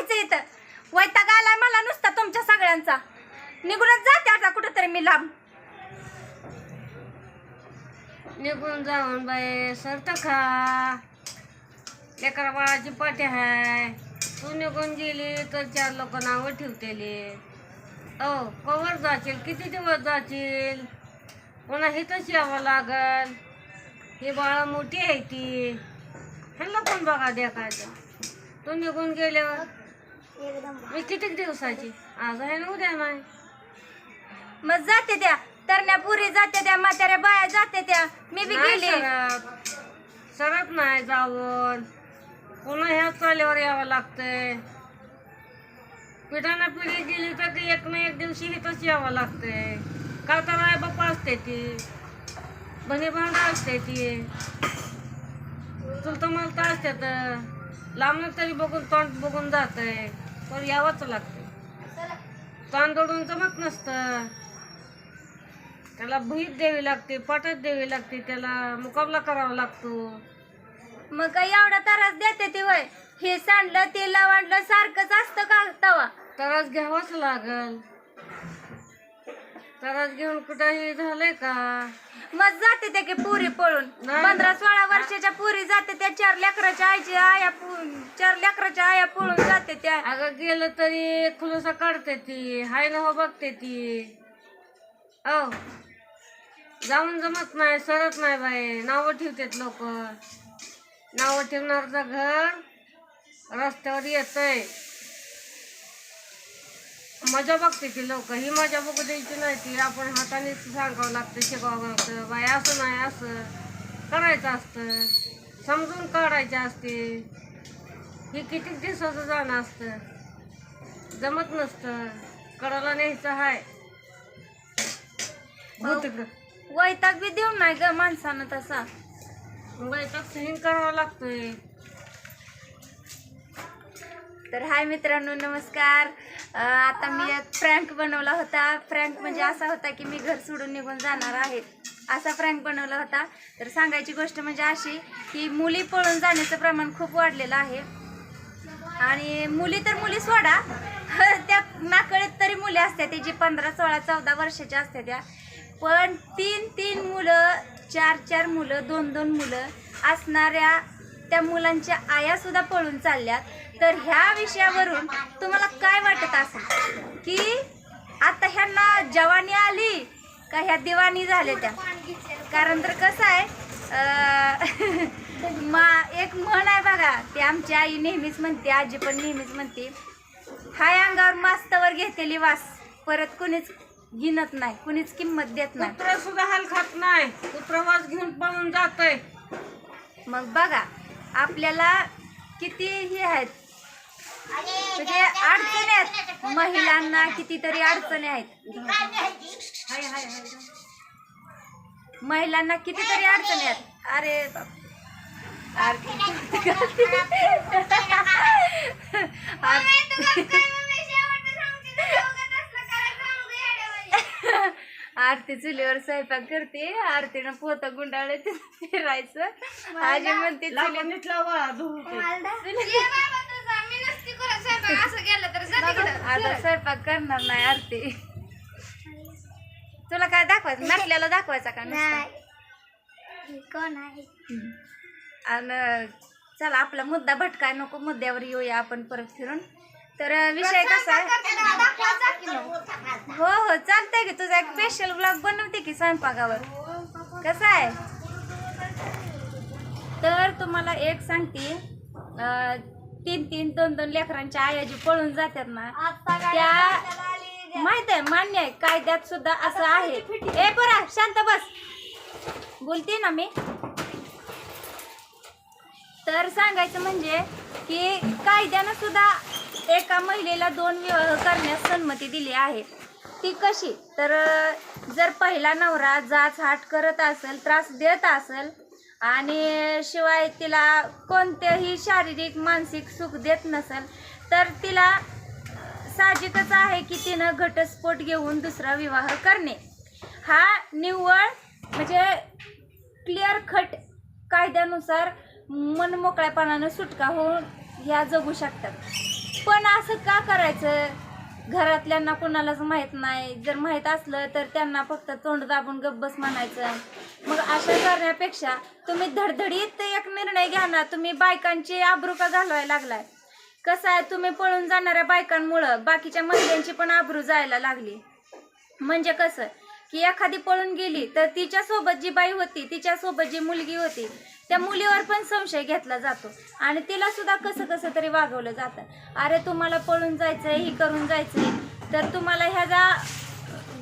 राहायचं इथं. वैताग आलाय मला नुसता तुमच्या सगळ्यांचा. निघूनच जाते आता कुठेतरी मी लांब. निघून जाऊन बाई सरत खा. लेकरा बाळाची पाठी हाय. तू निघून गेली तर चार लोक नावं ठेवतेली. ओ कवर जाशील? किती दिवस जाशील? पुन्हा हिथंच यावं लागल. ही बाळा मोठी आहे ती. ह्यांना पण बघा देखायचं. तू निघून गेल्यावर मी किती दिवसाची? आज आहे ना उद्या नाही. मग जाते त्या. तरण्या पुरी जाते त्या म्हाताऱ्या बाया जाते त्या. मी बी नाही गेली. सरत. सरत नाही जाऊन. पुन्हा ह्या चालीवर यावं लागतंय. पिढ्याना पिढी गेली तर ती एक ना एक दिवशी इथंच यावं लागतंय. का तर आई बाप्पा असते ती. बनी भांडा असते ती. चुलत मलत असते तर. लांबनं तरी बघून तोंड बघून जातंय. पण यावंच लागतंय. तांदूळून जमत नसतं. त्याला भीत द्यावी लागते पटत द्यावी लागते त्याला मुकाबला करावा लागतो. मग काही एवढा त्रास देते ती वय. हे सांडलं ते लावांडलं सारखंच असतं का तवा? त्रास घ्यावाच लागल. त्रास घेऊन कुठंही झालंय का? मग जाते त्या की पुरी पळून. नाही. पंधरा सोळा वर्षाच्या पुरी जाते त्या चार लेकराच्या आईची आया पु- चार लेकराच्या आया पळून जाते त्या. अगं गेलं तरी खुलसा काढते ती. हाय ना हो बघते ती. औ. जाऊन जमत नाही सरत नाही बाई. नावं ठेवतात लोक. नावं ठेवणारचं घर रस्त्यावर येतंय. मजा बघते ती लोक. ही मजा बघू द्यायची नाही ती. आपण हाताने सांगावं लागतं शिकवावं लागतं. बाई असं नाही असं करायचं असतं. समजून काढायचे असते. हे किती दिवसाचं जाणं असतं. जमत नसतं. कडाला न्यायचं हाय. हो तिकडं. वैताग बी देऊन नाही ग माणसानं तसा. बैठक सहन करावा लागतोय. तर हाय मित्रांनो नमस्कार. आता मी एक फ्रँक बनवला होता. फ्रँक म्हणजे असा होता की मी घर सोडून निघून जाणार आहे. असा फ्रँक बनवला होता. तर सांगायची गोष्ट म्हणजे अशी की मुली पळून जाण्याचं प्रमाण खूप वाढलेलं आहे. आणि मुली तर मुली सोडा. त्या नाकळीत तरी मुली असतात ती जी पंधरा सोळा चौदा वर्षाच्या असतात त्या. पण तीन तीन मुलं चार चार मुलं दोन दोन मुलं असणाऱ्या त्या मुलांच्या आयासुद्धा पळून चालल्यात. तर ह्या विषयावरून तुम्हाला काय वाटत असेल? की आता ह्यांना जवानी आली का ह्या दिवाणी झाल्या त्या? कारण तर कसं आहे मा एक म्हण आहे बघा ती आमची आई नेहमीच म्हणते आजी पण नेहमीच म्हणते हाय अंगावर मास्तवर घेतलेली वास परत कुणीच गिनत नाही कुणीच किंमत देत नाही. कुत्र सुद्धा हाल खात नाही कुत्र वास घेऊन पळून जातोय. मग बघा आपल्याला किती हे आहेत म्हणजे अडचणी आहेत महिलांना कितीतरी अडचणी आहेत. महिलांना कितीतरी अडचणी आहेत. अरे बाप. आरती चुलीवर स्वयंपाक करते. आरतीनं पोत गुंडाळे फिरायचं. आजी म्हणते चुली आता स्वयंपाक करणार नाही आरती. तुला काय दाखवायचं? नटल्याला दाखवायचा का नुसता? कोण आहे? आणि चला आपला मुद्दा भटकाय नको मुद्द्यावर येऊया आपण परत फिरून. तर विषय कसा आहे? हो हो चालतंय की. तुझा एक स्पेशल ब्लॉग बनवते की स्वयंपाकावर? कसं आहे? तर तुम्हाला एक सांगते. अं, तीन तीन दोन दोन लेकरांच्या आया जी पळून जातात ना. त्या माहीत आहे मान्य आहे कायद्यात सुद्धा असं आहे. ए बरा शांत बस. बोलते ना मी. तर सांगायचं म्हणजे की कायद्यानं सुद्धा एका महिलेला दोन विवाह करण्यास संमती दिली आहे. ती कशी? तर जर पहिला नवरा जाच हाट करत असेल त्रास देत असेल आणि शिवाय तिला कोणतेही शारीरिक मानसिक सुख देत नसेल तर तिला साहजिकच आहे की तिनं घटस्फोट घेऊन दुसरा विवाह करणे. हा निव्वळ म्हणजे क्लिअर खट कायद्यानुसार मनमोकळ्यापणानं सुटका होऊन ह्या जगू शकतात. पण असं का करायचं? घरातल्यांना कोणालाच माहीत नाही. जर माहीत असलं तर त्यांना फक्त तोंड दाबून गब्बस म्हणायचं. मग अशा करण्यापेक्षा तुम्ही धडधडीत एक निर्णय घ्या ना. तुम्ही बायकांची आबरू का घालवायला लागलाय. कसं आहे तुम्ही पळून जाणाऱ्या बायकांमुळं बाकीच्या महिलांची पण आबरू जायला लागली. म्हणजे कसं की एखादी पळून गेली तर तिच्यासोबत जी बाई होती तिच्यासोबत जी मुलगी होती त्या मुलीवर पण संशय घेतला जातो. आणि तिला सुद्धा कसं कसं तरी वागवलं जातं. अरे तुम्हाला पळून जायचंय ही करून जायचंय. तर तुम्हाला ह्याचा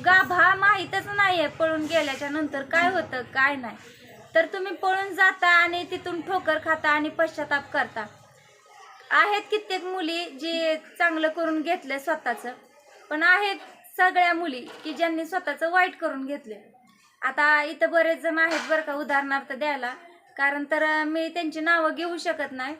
गाभा माहीतच नाही आहे पळून गेल्याच्यानंतर काय होतं काय नाही. तर तुम्ही पळून जाता आणि तिथून ठोकर खाता आणि पश्चाताप करता. आहेत कित्येक मुली जी चांगलं करून घेतलं स्वतःचं. पण आहेत सगळ्या मुली की ज्यांनी स्वतःचं वाईट करून घेतलं. आता इथं बरेच जण आहेत बरं का उदाहरणार्थ द्यायला. कारण तर मी त्यांची नावं घेऊ शकत नाही.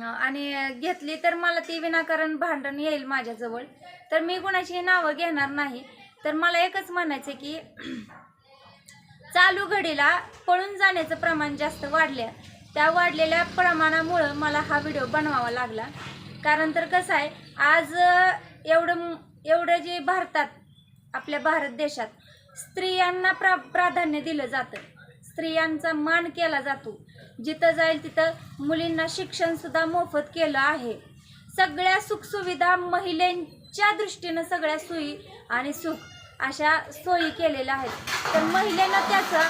आणि घेतली तर मला ती विनाकारण भांडण येईल माझ्याजवळ. तर मी कुणाची नावं घेणार नाही. तर मला एकच म्हणायचं की चालू घडीला पळून जाण्याचं प्रमाण जास्त वाढलं त्या वाढलेल्या प्रमाणामुळं मला हा व्हिडिओ बनवावा लागला. कारण तर कसं आहे आज एवढं एवढं जे भारतात आपल्या भारत देशात स्त्रियांना प्रा प्राधान्य दिलं जातं. स्त्रियांचा मान केला जातो. जिथं जाईल तिथं मुलींना शिक्षणसुद्धा मोफत केलं आहे. सगळ्या सुखसुविधा महिलांच्या दृष्टीनं सगळ्या सोयी आणि सुख अशा सोयी केलेल्या आहेत. तर महिलेनं त्याचा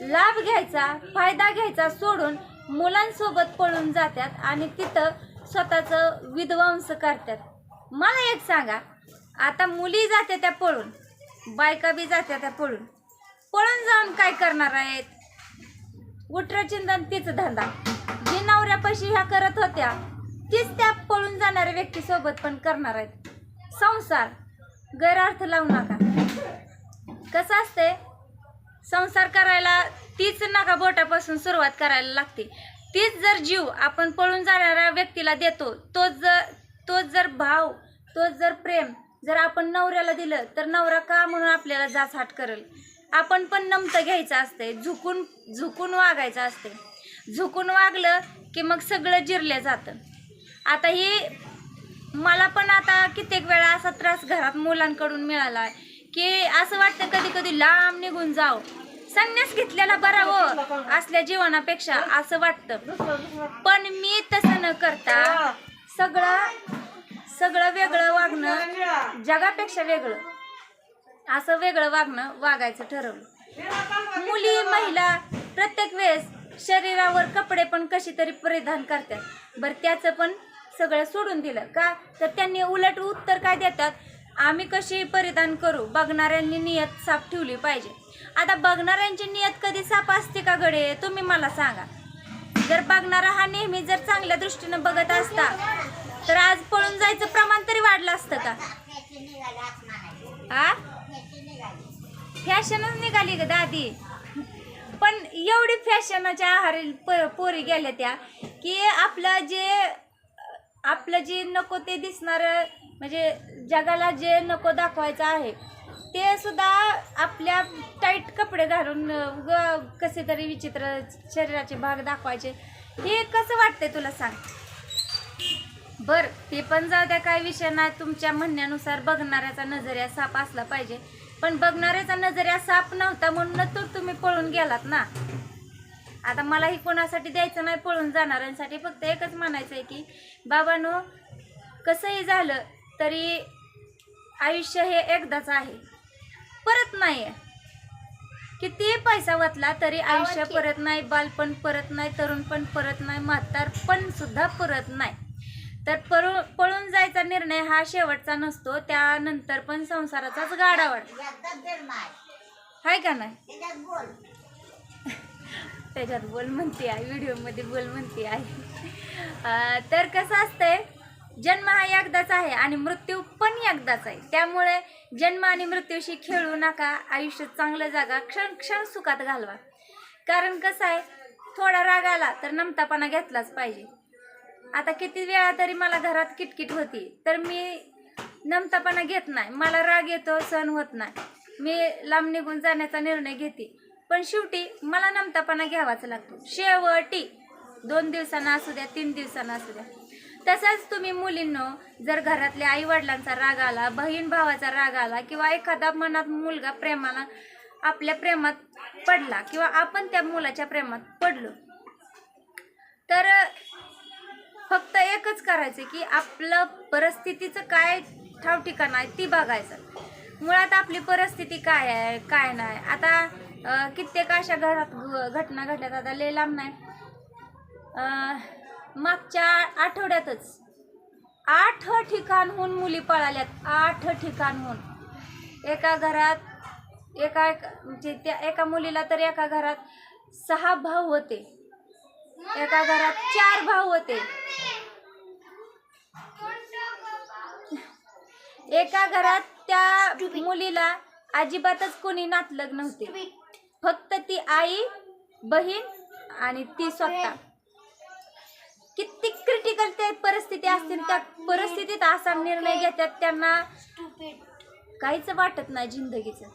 लाभ घ्यायचा फायदा घ्यायचा सोडून मुलांसोबत पळून जातात आणि तिथं स्वतःचं विध्वंस करतात मला एक सांगा आता मुली जाते त्या पळून बायका बी जात्या त्या पळून. पळून जाऊन काय करणार आहेत? उठराचिंदन तीच धंदा. जी नवऱ्यापाशी ह्या करत होत्या तीच त्या पळून जाणाऱ्या व्यक्तीसोबत पण करणार आहेत. संसार गैरअर्थ लावू नका. कसं असते संसार करायला तीच नका बोटापासून सुरुवात करायला लागते. तीच जर जीव आपण पळून जाणाऱ्या व्यक्तीला देतो तोच जर तोच जर भाव तोच जर प्रेम जर आपण नवऱ्याला दिलं तर नवरा का म्हणून आपल्याला जाचहाट करेल? आपण पण नमतं घ्यायचं असते झुकून झुकून वागायचं असते झुकून वागलं की मग सगळं जिरलं जातं. आता ही मला पण आता कित्येक वेळा असा त्रास घरात मुलांकडून मिळाला आहे की असं वाटतं कधी कधी लांब निघून जाव. संन्यास घेतलेला बरा हो असल्या जीवनापेक्षा असं वाटतं. पण मी तसं न करता सगळं सगळं वेगळं वागणं जगापेक्षा वेगळं. असं वेगळं वागणं वागायचं ठरवलं. मुली महिला प्रत्येक वेळेस शरीरावर कपडे पण कशी तरी परिधान करतात. बरं त्याचं पण सगळं सोडून दिलं. का? तर त्यांनी उलट उत्तर काय देतात? आम्ही कशी परिधान करू? बघणाऱ्यांनी नियत साफ ठेवली पाहिजे. आता बघणाऱ्यांची नियत कधी साफ असते का गडे? तुम्ही मला सांगा. जर बघणारा हा नेहमी जर चांगल्या दृष्टीनं बघत असता तर आज पळून जायचं प्रमाण तरी वाढलं असतं का? आ? फॅशनच निघाली ग दादी. पण एवढी फॅशनाच्या आहारी प- पोरी गेल्या त्या की आपलं जे आपलं जे नको ते दिसणार म्हणजे जगाला जे नको दाखवायचं आहे ते सुद्धा आपल्या टाईट कपडे घालून ग कसे तरी विचित्र शरीराचे भाग दाखवायचे हे कसं वाटतंय तुला सांग? बर ते पण जाऊ द्या काय विषय नाही. तुमच्या म्हणण्यानुसार बघणाऱ्याचा नजरिया साप असला पाहिजे. पण बघणाऱ्याचा नजरिया साप नव्हता म्हणून तर तुम्ही पळून गेलात ना. आता मलाही कोणासाठी द्यायचं नाही पळून जाणाऱ्यांसाठी. फक्त एकच म्हणायचं आहे की बाबानो कसंही झालं तरी आयुष्य हे एकदाच आहे. परत नाही आहे किती पैसा वाचला तरी आयुष्य परत नाही बालपण परत नाही तरुणपण परत नाही म्हातारपण सुद्धा परत नाही. तर पळू पळून जायचा निर्णय हा शेवटचा नसतो त्यानंतर पण संसाराचाच गाडा वाढ हाय का नाही? त्याच्यात बोल म्हणते आहे व्हिडिओमध्ये बोल म्हणते आहे तर कसं असतंय जन्म हा एकदाच आहे आणि मृत्यू पण एकदाच आहे. त्यामुळे जन्म आणि मृत्यूशी खेळू नका आयुष्य चांगलं जागा क्षण क्षण सुखात घालवा. कारण कसं आहे थोडा राग आला तर नमतापणा घेतलाच पाहिजे. आता किती वेळा तरी मला घरात किटकिट होती. तर मी नमतापणा घेत नाही. मला राग येतो सण होत नाही. मी लांब निघून जाण्याचा निर्णय घेते. पण शेवटी मला नमतापणा घ्यावाच लागतो. शेवटी. दोन दिवसांना असू द्या तीन दिवसांना असू द्या. तसंच तुम्ही मुलींनो जर घरातल्या आईवडिलांचा राग आला बहीण भावाचा राग आला किंवा एखादा मनात मुलगा प्रेमाला आपल्या प्रेमात पडला किंवा आपण त्या मुलाच्या प्रेमात पडलो. तर फक्त एकच करायचं की आपलं परिस्थितीचं काय ठाव ठिकाण आहे ती बघायचं. मुळात आपली परिस्थिती काय आहे काय नाही. आता कित्येक अशा घरात घ- घटना घडल्यात. आता लय लांब नाही. मागच्या आठवड्यातच आठ ठिकाणहून मुली पळाल्यात. आठ ठिकाणहून. एका घरात एका म्हणजे त्या एका मुलीला तर एका घरात सहा भाऊ होते. एका घरात चार भाऊ होते. एका घरात त्या मुलीला अजिबातच कोणी नातलग नव्हते. फक्त ती आई बहीण आणि ती स्वतः. किती क्रिटिकल ते परिस्थिती असतील त्या परिस्थितीत असा निर्णय घेतात त्यांना काहीच वाटत नाही जिंदगीचं.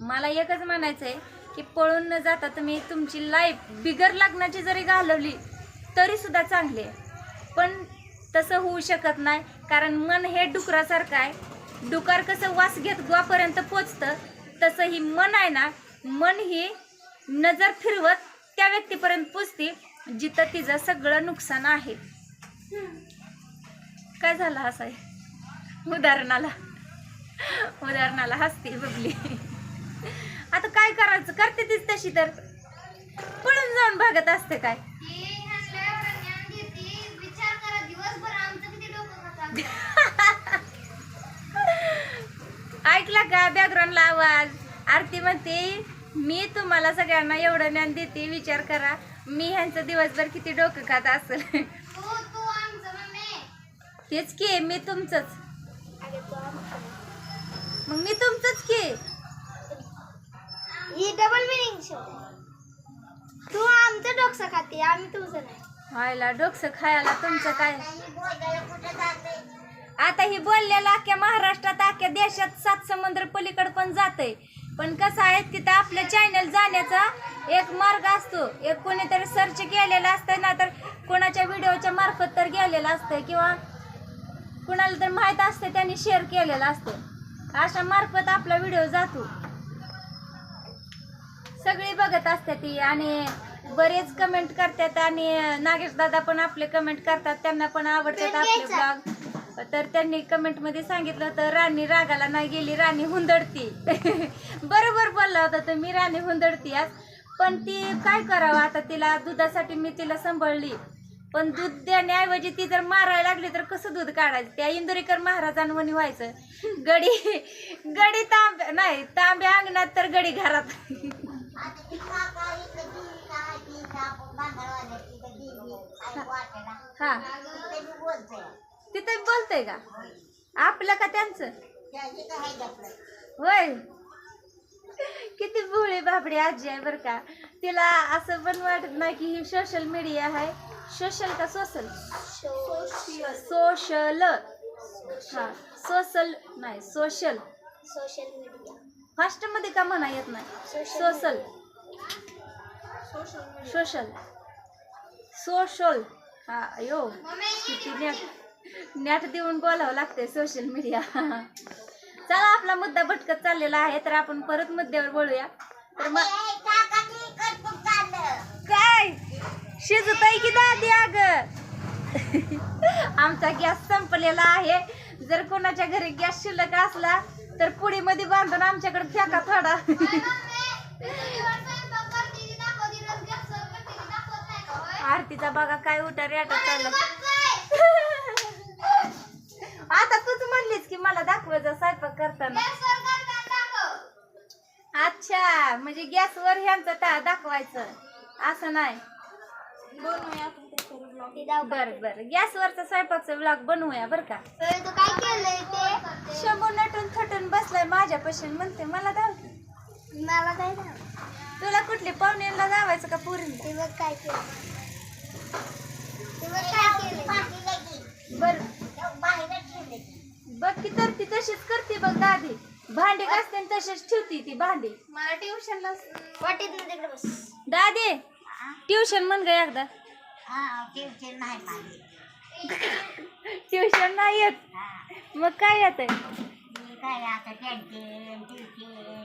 मला एकच म्हणायचं आहे की पळून न जाता तुम्ही तुमची लाईफ बिगर लग्नाची जरी घालवली तरीसुद्धा चांगली आहे. पण तसं होऊ शकत नाही कारण मन हे डुकरासारखं आहे. डुकार कसं वास घेत गुवापर्यंत पोचतं तसं ही मन आहे ना मन ही नजर फिरवत त्या व्यक्तीपर्यंत पोचते जिथं तिचं सगळं नुकसान आहे. काय झालं हसाय उदाहरणाला. उदाहरणाला हसते बबली. आता काय करायचं? करते तीच तशी तर. पळून जाऊन बघत असते काय. ऐकला का? बॅकग्राऊंडला आवाज. आरती म्हणते मी तुम्हाला सगळ्यांना एवढं ज्ञान देते. विचार करा. मी ह्यांचं दिवसभर किती डोकं खात असेल. तेच की मी तुमचंच. मग मी तुमचंच की. डबल मिनिंग आहे. तू आमचं डोकं खाते आम्ही तुझं नाही. व्हायला डोकसं खायला तुमचं काय? आता ही बोललेलं अख्ख्या महाराष्ट्रात अख्ख्या देशात सात समुद्र पलीकडे पण जाते पण कसं आहे तिथं आपलं चॅनल जाण्याचा एक मार्ग असतो. एक कोणीतरी सर्च केलेलं असतं ना तर कोणाच्या व्हिडिओच्या मार्फत तर गेलेलं असतं किंवा कुणाला तर माहीत असतं त्यांनी शेअर केलेलं असतं. अशा मार्फत आपला व्हिडिओ जातो. सगळी बघत असते ती आणि बरेच कमेंट करतात आणि नागेश दादा पण आपले कमेंट करतात त्यांना पण आवडतात आपले ब्लॉग तर त्यांनी कमेंटमध्ये सांगितलं होतं राणी रागाला नाही गेली राणी हुंदडती. बरोबर बोलला होता तुम्ही राणी हुंदडती आज. पण ती काय करावं आता तिला दुधासाठी मी तिला सांभाळली. पण दूध देण्याऐवजी ती जर मारायला लागली तर कसं दूध काढायचं? त्या इंदुरीकर महाराजांवणी व्हायचं. गडी गडी तांब्या नाही तांब्या अंगणात तर गडी घरात. हा. तिथे बोलतय का? आपलं का त्यांचं? होय. किती भोळे बाबडे आजी आहे बरं का. तिला असं पण वाटत नाही की ही सोशल मीडिया आहे. सोशल का सोशल सोशल हा सोशल नाही सोशल सोशल मीडिया फास्टमध्ये का म्हणा येत नाही? सोशल सोशल सोशल हा यो किती नेट नेट देऊन बोलावं लागतंय सोशल मीडिया चला आपला मुद्दा भटकत चाललेला आहे तर आपण परत मुद्द्यावर बोलूया. तर मग काय? शिजत आहे की दादी अग? आमचा गॅस संपलेला आहे. जर कोणाच्या घरी गॅस शिल्लक असला तर पुडीमध्ये बांधून आमच्याकडे फेका थोडा. आरतीचा बघा काय उठा रेटा चालला. आता तूच म्हणलीस की मला दाखवायचं स्वयंपाक करताना. अच्छा म्हणजे गॅसवर ह्यांचं ता दाखवायचं. असं नाही. बर बर. गॅसवरचा स्वयंपाकचा ब्लॉग बनवूया बर का. तू काय केलंय ते? शंभू नटून थटून बसलाय माझ्यापाशी म्हणते मला दाव मला काय झालं तुला कुठली पाहुण्यांना दावायचं का बघ काय केलं बर. बघ की तर ती तशीच करते बघ दादी. भांडी घासते तशीच ठेवती ती भांडी. मला ट्युशनला वाटेत ना तिकडे बस. दादी ट्युशन म्हण ग एकदा. ट्युशन नाही येत. मग काय येत काय आता कॅन्टीन ट्युशन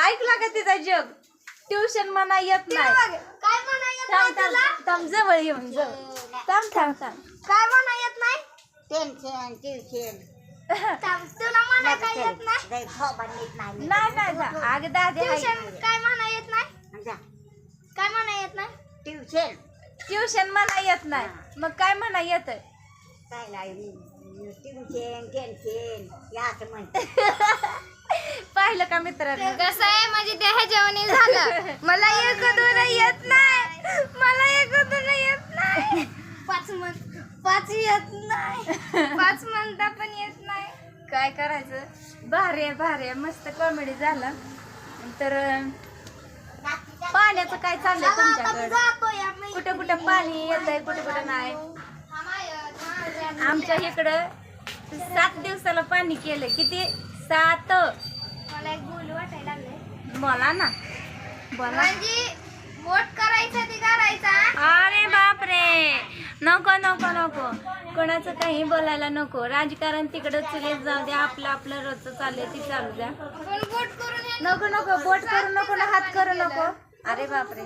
ऐकला का तिचा जग ट्युशन म्हणा येत नाही. काय म्हणा येत थांब थांब थांब जवळ येऊन जवळ. थांब थांब थांब. काय म्हणा येत नाही? टेन्शन ट्युशन तुला म्हणा काय येत नाही? नाही नाही जा. अगं दादे ट्युशन काय म्हणा येत नाही? काय म्हणा येत नाही? ट्युशन ट्युशन म्हणा येत नाही. मग काय म्हणा येत? काय नाही ट्युशन टेन्शन याच म्हणते. पाहिलं का मित्रांनो कसं आहे? म्हणजे त्या ह्याच्यावणी झालं. मला एक दोन येत नाही. मला एक दोन येत नाही. पाच म्हण पाच येत नाही. पाच म्हणता पण येत नाही. काय करायचं? भारी आहे भारी आहे. मस्त कॉमेडी झालं. तर पाण्याचं काय चाललंय तुमच्याकडं? कुठं कुठं पाणी येतंय कुठं कुठं नाही? आमच्या इकडं सात दिवसाला पाणी केलं किती? सात. मला एक बोलू वाटायला लागले बोला ना. बोला. म्हणजे वोट करायचा ते करायचा अरे बापरे. नको नको नको. कोणाचं काही बोलायला नको. राजकारण तिकडं चुलीत जाऊ द्या. आपलं आपलं रोजचं चाललंय ती चालू द्या. पण वोट करून नको नको. बोट करू नको ना. हात करू नको. अरे बापरे.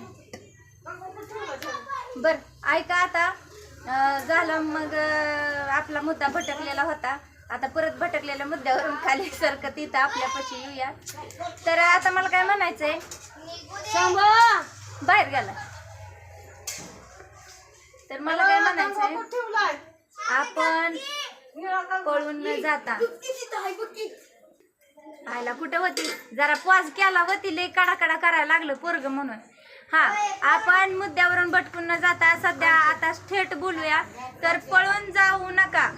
बर ऐका आता. झालं. मग आपला मुद्दा भटकलेला होता. आता परत भटकलेल्या मुद्द्यावरून खाली सरकत इथं आपल्यापाशी येऊया. तर आता मला काय म्हणायचंय? बाहेर गेला. तर मला काय म्हणायचंय? आपण पळून न जाता. आयला कुठं होती? जरा पॉज केला होती लय कडा कडा करायला लागलं पोरग म्हणून. हा आपण मुद्द्यावरून भटकून न जाता सध्या आता थेट बोलूया. तर पळून जाऊ नका.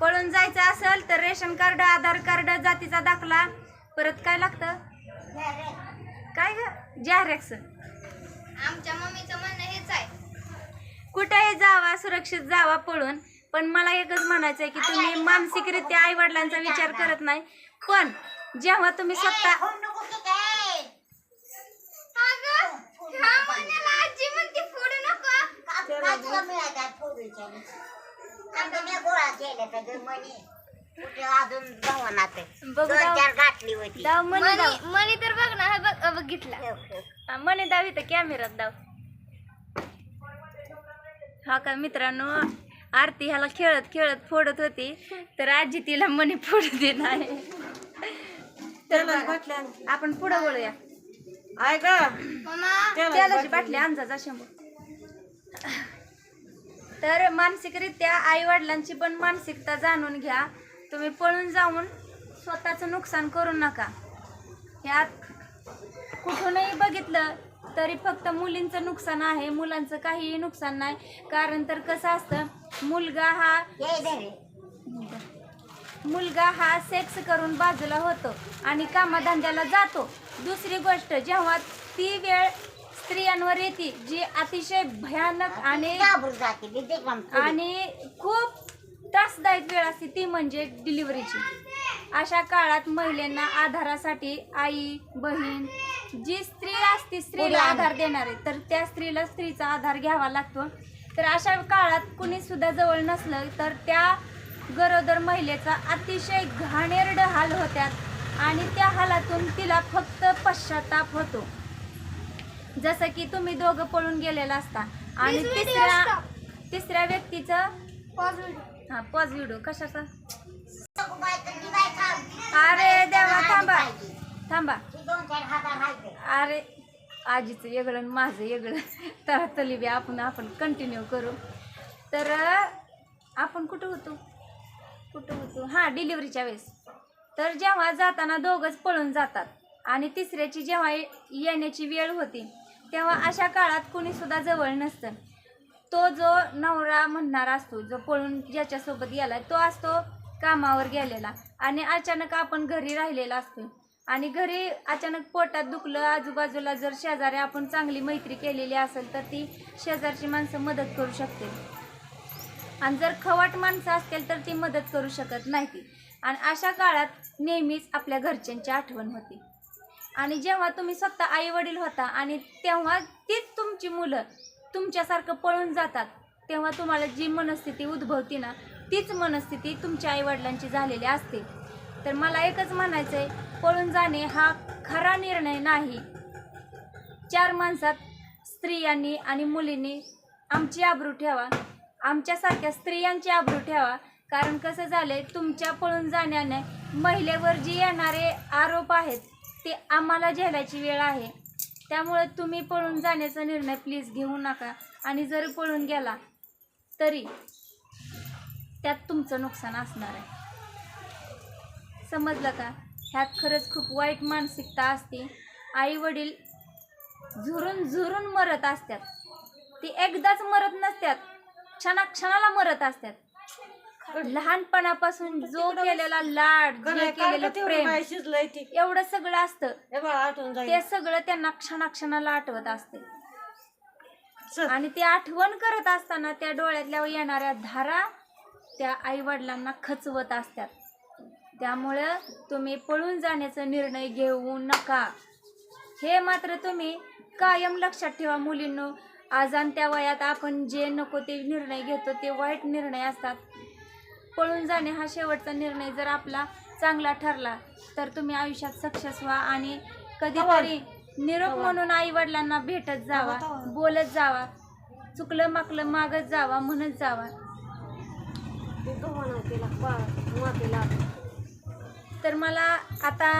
पळून जायचं असेल तर रेशन कार्ड आधार कार्ड जातीचा दाखला. परत काय लागतं? काय ग? जॅरेक्स आमच्या मम्मीचं म्हणणं हेच आहे. कुठेही जावा सुरक्षित जावा पळून. पण मला एकच म्हणायचं आहे की तुम्ही मानसिकरित्या आई वडिलांचा विचार करत नाही. पण जेव्हा तुम्ही स्वतः बघू दाव- घातली होती. दाव मनी दाव. मनी तर बघ ना हा बघ हा बघितला. हा, मनी दाव इथं कॅमेरात दाव. हा का मित्रांनो आरती ह्याला खेळत खेळत फोडत होती. तर आजी तिला मनी फोडू दे नाही तर बघा, आपण पुढं बोलूया. मम्मा तेलाची बाटली अंदाजा शंभर तर मानसिकरित्या आई वडिलांची पण मानसिकता जाणून घ्या. तुम्ही पळून जाऊन स्वतःचं नुकसान करू नका. ह्यात कुठूनही बघितलं तरी फक्त मुलींचं नुकसान आहे मुलांचं काहीही नुकसान नाही. कारण तर कसं असतं मुलगा हा मुलगा हा सेक्स करून बाजूला होतो आणि कामाधंद्याला जातो. दुसरी गोष्ट जेव्हा ती वेळ स्त्रियांवर येते जी अतिशय भयानक आणि आणि खूप त्रासदायक वेळ असते ती म्हणजे डिलिव्हरीची. अशा काळात महिलांना आधारासाठी आई बहीण जी स्त्री असते स्त्रीला आधार देणारे तर त्या स्त्रीला स्त्रीचा आधार घ्यावा लागतो. तर अशा काळात कुणी सुद्धा जवळ नसलं तर त्या गरोदर महिलेचा अतिशय घाणेरडं हाल होत्यात. आणि त्या हालातून तिला फक्त पश्चाताप होतो. जसं की तुम्ही दोघं पळून गेलेला असता. आणि Please video तिसऱ्या stop. तिसऱ्या व्यक्तीचं पॉज व्हिडिओ हा पॉज व्हिडिओ कशाचा? अरे देवा थांबा. थांबा. अरे आजीचं वेगळं आणि माझं वेगळं. तर तली बी आपण आपण कंटिन्यू करू. तर आपण कुठं होतो? कुठं होतो? हां डिलिव्हरीच्या वेळेस. तर जेव्हा जाताना दोघंच पळून जातात. आणि तिसऱ्याची जेव्हा ये- येण्याची वेळ होती तेव्हा अशा काळात कोणी सुद्धा जवळ नसतं. तो जो नवरा म्हणणारा असतो जो पळून ज्याच्यासोबत गेलाय तो असतो कामावर गेलेला. आणि अचानक आपण घरी राहिलेला असतो. आणि घरी अचानक पोटात दुखलं आजूबाजूला जर शेजारी आपण चांगली मैत्री केलेली असेल तर ती शेजारची माणसं मदत करू शकते. आणि जर खवाट माणसं असतील तर ती मदत करू शकत नाही आणि अशा काळात नेहमीच आपल्या घरच्यांची आठवण होती. आणि जेव्हा तुम्ही स्वतः आई वडील होता आणि तेव्हा तीच तुमची मुलं तुमच्यासारखं पळून जातात तेव्हा तुम्हाला जी मनस्थिती उद्भवते ना तीच मनस्थिती तुमच्या आईवडिलांची झालेली असते. तर मला एकच म्हणायचं आहे पळून जाणे हा खरा निर्णय नाही. चार माणसात स्त्रियांनी आणि मुलींनी आमची आबरू ठेवा. आमच्यासारख्या स्त्रियांची आबरू ठेवा. कारण कसं झालंय तुमच्या पळून जाण्याने महिलेवर जी येणारे आरोप आहेत ते आम्हाला झेलायची वेळ आहे. त्यामुळे तुम्ही पळून जाण्याचा निर्णय प्लीज घेऊ नका. आणि जर पळून गेला तरी त्यात तुमचं नुकसान असणार आहे. समजलं का? ह्यात खरंच खूप वाईट मानसिकता असते. आई वडील झुरून झुरून मरत असतात. ती एकदाच मरत नसतात. क्षणाक्षणाला मरत असतात. लहानपणापासून जो केलेला लाड जे केलेलं प्रेम शिजलंय ती. एवढं सगळं असतं. हे बघा आठवून जाईल. ते सगळं त्यांना क्षणाक्षणाला आठवत असते. चल. आणि ते आठवण करत असताना त्या डोळ्यातल्या येणाऱ्या धारा त्या आई वडिलांना खचवत असतात. त्यामुळं तुम्ही पळून जाण्याचा निर्णय घेऊ नका. हे मात्र तुम्ही कायम लक्षात ठेवा मुलींनो. आजान त्या वयात आपण जे नको ते निर्णय घेतो ते वाईट निर्णय असतात. पळून जाणे हा शेवटचा निर्णय जर आपला चांगला ठरला तर तुम्ही आयुष्यात सक्सेस व्हा आणि कधीतरी निरोप म्हणून आई वडिलांना भेटत जावा बोलत जावा चुकलं माकलं मागत जावा म्हणत जावा. तर मला आता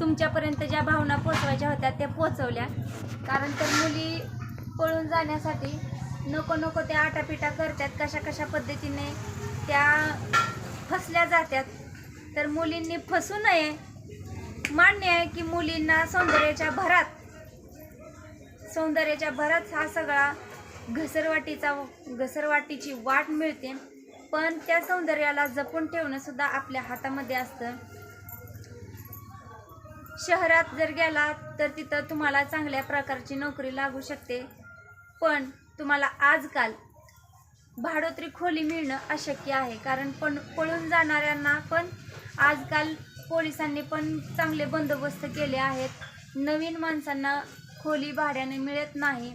तुमच्यापर्यंत ज्या भावना पोचवायच्या होत्या त्या पोचवल्या कारण तर मुली पळून जाण्यासाठी नको नको त्या आटापिटा करतात कशा कशा पद्धतीने. त्या फसल्या जातात तर मुलींनी फसू नये. मान्य आहे की मुलींना सौंदर्याच्या भरात सौंदर्याच्या भरात हा सगळा घसरवाटीचा घसरवाटीची वाट मिळते. पण त्या सौंदर्याला जपून ठेवणंसुद्धा आपल्या हातामध्ये असतं. शहरात जर गेला तर तिथं तुम्हाला चांगल्या प्रकारची नोकरी लागू शकते. पण तुम्हाला आजकाल भाडोत्री खोली मिळणं अशक्य आहे. कारण पण पळून जाणाऱ्यांना पण आजकाल पोलिसांनी पण चांगले बंदोबस्त केले आहेत. नवीन माणसांना खोली भाड्याने मिळत नाही.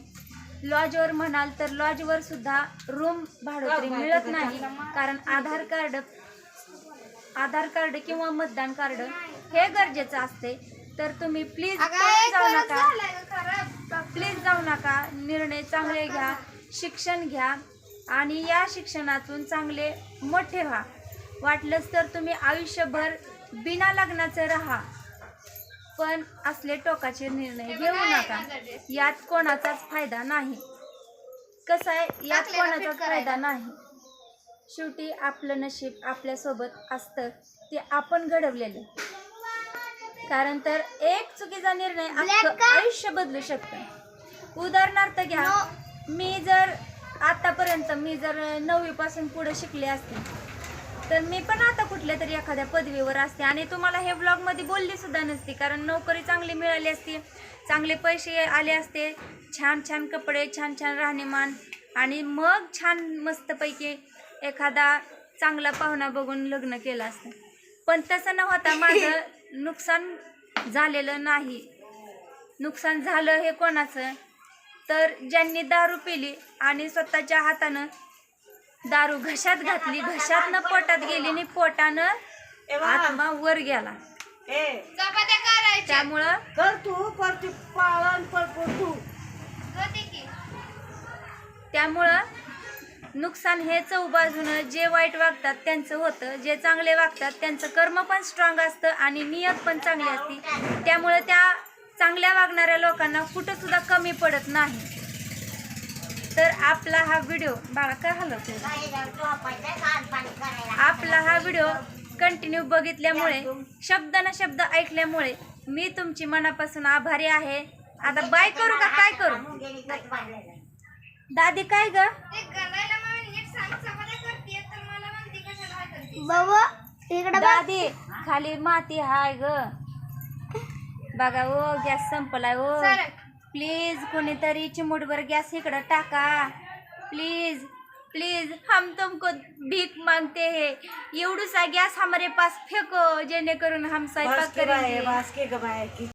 लॉजवर म्हणाल तर लॉजवर सुद्धा रूम भाडोत्री मिळत नाही. कारण आधार कार्ड आधार कार्ड किंवा मतदान कार्ड हे गरजेचं असते. तर तुम्ही प्लीज जाऊ नका. प्लीज जाऊ नका. निर्णय चांगले घ्या. शिक्षण घ्या. आणि या शिक्षणातून चांगले मोठे व्हा वाटलंच तर तुम्ही आयुष्यभर बिना लग्नाचं राहा. पण असले टोकाचे निर्णय घेऊ नका. यात कोणाचाच फायदा नाही. कसं आहे? यात कोणाचाच फायदा नाही. शेवटी आपलं नशीब आपल्यासोबत असतं. ते आपण घडवलेलं कारण तर एक चुकीचा निर्णय अख्खं आयुष्य बदलू शकतं. उदाहरणार्थ घ्या मी जर आतापर्यंत मी जर नववी पासून पुढे शिकले असते तर मी पण आता कुठल्या तरी एखाद्या पदवीवर असते. आणि तुम्हाला हे ब्लॉगमध्ये बोलली सुद्धा नसती कारण नोकरी चांगली मिळाली असती चांगले पैसे आले असते छान छान कपडे छान छान राहणीमान आणि मग छान मस्तपैकी एखादा चांगला पाहुणा बघून लग्न केलं असतं. पण तसं न होता माझं नुकसान झालेलं नाही. नुकसान झालं हे कोणाचं? तर ज्यांनी दारू पिली आणि स्वतःच्या हातानं दारू घशात घातली घशातनं पोटात गेली आणि पोटानं आत्मा वर गेला. त्यामुळं कर तू परती पाळण पडतो तू. होते की. त्यामुळं नुकसान हे चौबाजूनं जे वाईट वागतात त्यांचं होतं जे चांगले वागतात त्यांचं कर्म पण स्ट्रॉंग असतं आणि नियत पण चांगली असते. त्यामुळे त्या चांगल्या वागणाऱ्या लोकांना कुठं सुद्धा कमी पडत नाही. तर आपला हा व्हिडिओ बाळा काय हलवतो आपला हा व्हिडिओ कंटिन्यू बघितल्यामुळे शब्द ना शब्द ऐकल्यामुळे मी तुमची मनापासून आभारी आहे. आता बाय करू का? काय करू? दादी काय ग? बाबा इकडे दादी खाली माती हाय ग. बघा ओ गॅस संपलाय ओ. प्लीज कोणीतरी चिमूटभर गॅस इकडं टाका. प्लीज प्लीज हम तुमको भीख मांगते हैं. एवढूसा गॅस हमारे पास फेको जेणेकरून हम स्वयंपाक करेंगे.